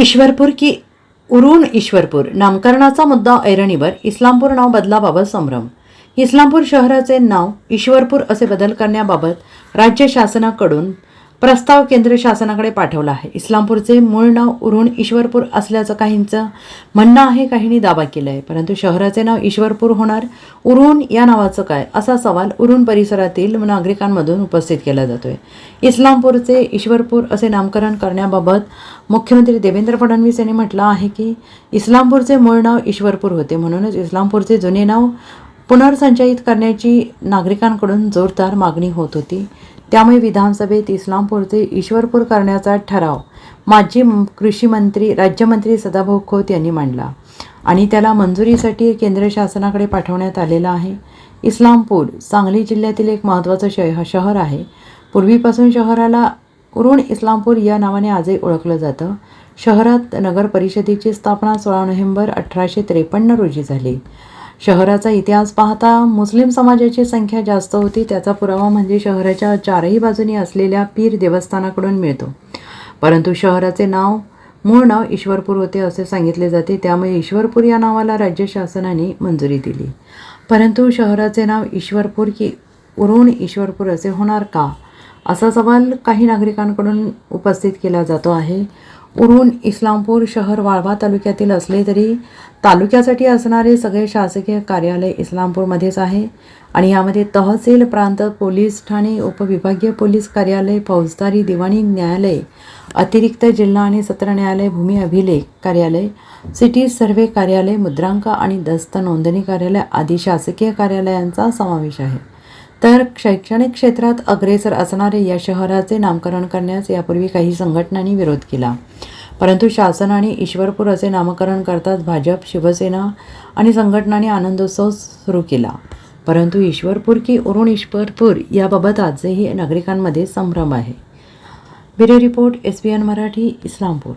ईश्वरपूर की उरून ईश्वरपूर नामकरणाचा मुद्दा ऐरणीवर इस्लामपूर नाव बदलाबाबत संभ्रम. इस्लामपूर शहराचे नाव ईश्वरपूर असे बदल करण्याबाबत राज्य शासनाकडून प्रस्ताव केंद्र शासनाकडे पाठवला आहे. इस्लामपूरचे मूळ नाव उरुण ईश्वरपूर असल्याचं काहींचं म्हणणं आहे काहींनी दावा केला आहे परंतु शहराचे नाव ईश्वरपूर होणार? उरुण या नावाचं काय? असा सवाल उरुण परिसरातील नागरिकांमधून उपस्थित केला जातोय. इस्लामपूरचे ईश्वरपूर असे नामकरण करण्याबाबत मुख्यमंत्री देवेंद्र फडणवीस यांनी म्हटलं आहे की इस्लामपूरचे मूळ नाव ईश्वरपूर होते. म्हणूनच इस्लामपूरचे जुने नाव पुनर्संचयित करण्याची नागरिकांकडून जोरदार मागणी होत होती. त्यामुळे विधानसभेत इस्लामपूरचे ईश्वरपूर करण्याचा ठराव माजी कृषीमंत्री कृषी मंत्री राज्यमंत्री सदाभाऊ खोत यांनी मांडला. आणि त्याला मंजुरीसाठी केंद्र शासनाकडे पाठवण्यात आलेला आहे. इस्लामपूर सांगली जिल्ह्यातील एक महत्त्वाचं शह शहर आहे. पूर्वीपासून शहराला उरुण इस्लामपूर या नावाने आजही ओळखलं जातं. शहरात नगर परिषदेची स्थापना सोळा नोव्हेंबर अठराशे त्रेपन्न रोजी झाली. शहराचा इतिहास पाहता मुस्लिम समाजाची संख्या जास्त होती त्याचा पुरावा म्हणजे शहराच्या चारही बाजूनी असलेल्या पीर देवस्थानाकडून मिळतो. परंतु शहराचे नाव मूळ नाव ईश्वरपूर होते असे सांगितले जाते त्यामुळे ईश्वरपूर या नावाला राज्य शासनाने मंजुरी दिली. परंतु शहराचे नाव ईश्वरपूर की उरून ईश्वरपूर असे होणार का? असा सवाल काही नागरिकांकडून उपस्थित केला जातो आहे. उरून इस्लामपूर शहर वाळवा तालुक्यातील असले तरी तालुक्यासाठी असणारे सगळे शासकीय कार्यालय इस्लामपूरमध्येच आहे. आणि यामध्ये तहसील प्रांत पोलीस ठाणे उपविभागीय पोलीस कार्यालय फौजदारी दिवाणी न्यायालय अतिरिक्त जिल्हा आणि सत्र न्यायालय भूमी अभिलेख कार्यालय सिटी सर्व्हे कार्यालय मुद्रांक आणि दस्त नोंदणी कार्यालय आदी शासकीय कार्यालयांचा समावेश आहे. तर शैक्षणिक क्षेत्रात अग्रेसर असणारे या शहराचे नामकरण करण्यास यापूर्वी काही संघटनांनी विरोध केला. परंतु शासनाने ईश्वरपूर असे नामकरण करताच भाजप शिवसेना आणि संघटनाने आनंदोत्सव सुरू केला. परंतु ईश्वरपूर की उरुण ईश्वरपूर याबाबत आजही नागरिकांमध्ये संभ्रम आहे. Bureau report S B N Marathi Islampur.